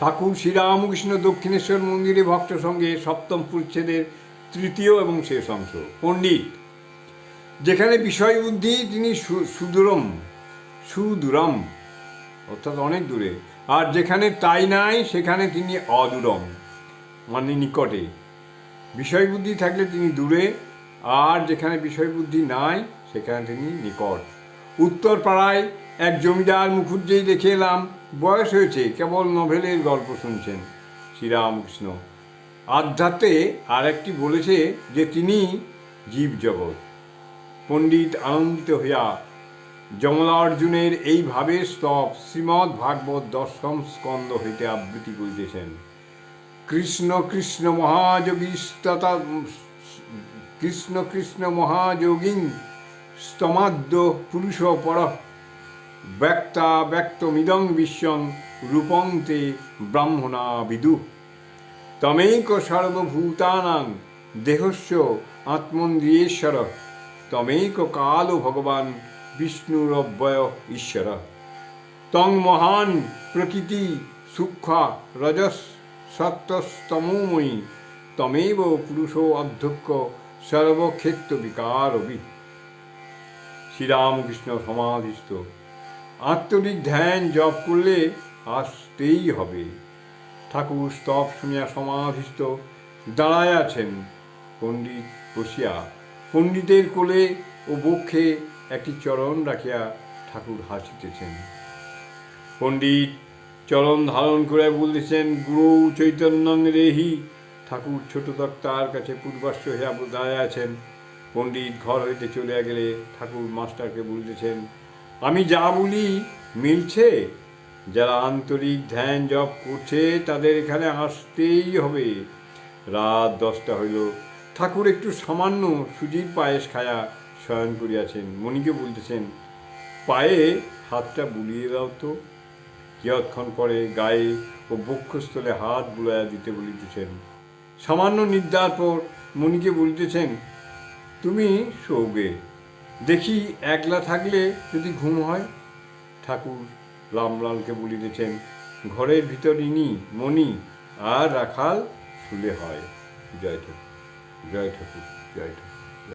ঠাকুর শ্রীরামকৃষ্ণ দক্ষিণেশ্বর মন্দিরে ভক্ত সঙ্গে সপ্তম পরিচ্ছেদের তৃতীয় এবং শেষ অংশ, পণ্ডিত। যেখানে বিষয় বুদ্ধি, তিনি সুদূরম সুদূরম, অর্থাৎ অনেক দূরে। আর যেখানে তাই নাই, সেখানে তিনি অদূরম মানে নিকটে। বিষয় বুদ্ধি থাকলে তিনি দূরে, আর যেখানে বিষয় বুদ্ধি নাই, সেখানে তিনি নিকট। উত্তর পাড়ায় এক জমিদার মুখুজ্জেই দেখে এলাম বয়স হয়েছে, কেবল নভেলের গল্প শুনছেন শ্রীরামকৃষ্ণ। আধ্যাত্মে আর একটি বলেছে যে তিনি জীবজগৎ পণ্ডিত আনন্দিত হইয়া যমলা অর্জুনের এই ভাবের স্তব শ্রীমৎ ভাগবত দশম স্কন্দ হইতে আবৃত্তি করিতেছেন। কৃষ্ণ কৃষ্ণ মহাযোগীস্ততা কৃষ্ণ কৃষ্ণ মহাযোগী স্তমাদ্য পুরুষ পর ব্যক্তা ব্যক্তমিদং বিশ্বং রূপং তে ব্রাহ্মণা বিদু। তমেক সর্বভূতানাং দেহস্য আত্মন্দ্রিয়েশ্বর। তমেক কাল ভগবান বিষ্ণুরব্যয় ঈশ্বর। তং মহান প্রকৃতি সূক্ষ্ম রজস সত্যস্তমোময়ী। তমেব পুরুষ অধ্যক্ষ সর্বক্ষেত্র বিকারবি শ্রীরামকৃষ্ণ সমাধিস্থ। আত্মরিক ধ্যান জপ করলে আসতেই হবে। ঠাকুর স্তব শুনিয়া সমাধিস্থ। দাঁড়ায় আছেন পণ্ডিত বসিয়া। পণ্ডিতের কোলে ও বক্ষে একটি চরণ রাখিয়া ঠাকুর হাসিতেছেন। পণ্ডিত, চরণ ধারণ করে বলতেছেন, গুরু চৈতন্যং রেহি। ঠাকুর ছোট তক্তার কাছে পূর্বাশ্ব হইয়া দাঁড়ায় আছেন। পণ্ডিত ঘর হইতে চলে গেলে ঠাকুর মাস্টারকে বলতেছেন, আমি যা বলি মিলছে? যারা আন্তরিক ধ্যান জপ করছে তাদের এখানে আসতেই হবে। রাত দশটা হইল। ঠাকুর একটু সামান্য সুজির পায়েস খায়া শয়ন করিয়াছেন। মণিকে বলতেছেন, পায়ে হাতটা বুলিয়ে দাও তো। কিয়ৎক্ষণ পরে গায়ে ও বক্ষস্থলে হাত বুলাইয়া দিতে বলিতেছেন। সামান্য নিদ্রার পর মণিকে বলিতেছেন তুমি শোগে দেখি একলা থাকলে যদি ঘুম হয়? ঠাকুর রামলালকে বলিতেছেন, ঘরের ভিতর ইনি, মণি আর রাখাল শুলে হয়। জয় ঠাকুর জয় ঠাকুর জয় ঠাকুর।